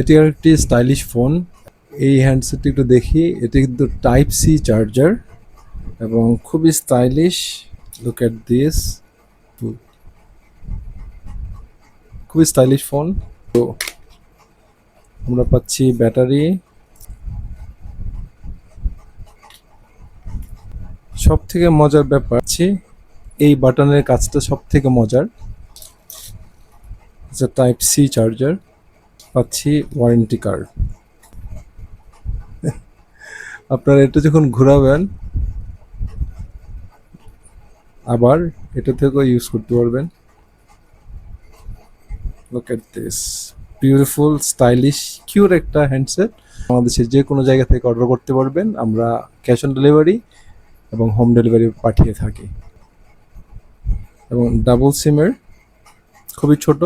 এটি একটি stylish phone. এই হ্যান্ডসেটটি একটু দেখি। এটি কিন্তু টাইপ সি চার্জার এবং খুবই স্টাইলিশ লুক এট দিস খুবই স্টাইলিশ ফোন তো আমরা পাচ্ছি ব্যাটারি। সব থেকে মজার ব্যাপার হচ্ছে এই বাটনের কাজটা সব থেকে মজার টাইপ সি চার্জার পাচ্ছি ওয়ারেন্টি কার্ড আপনারা এটা যখন ঘোরাবেন, আবার এটা থেকেও ইউজ করতে পারবেন। Look this beautiful stylish cure একটা হ্যান্ডসেট বাংলাদেশের যে কোনো জায়গা থেকে অর্ডার করতে পারবেন। আমরা ক্যাশ অন ডেলিভারি এবং হোম ডেলিভারি পাঠিয়ে থাকি। এবং ডাবল সিমের খুবই ছোট।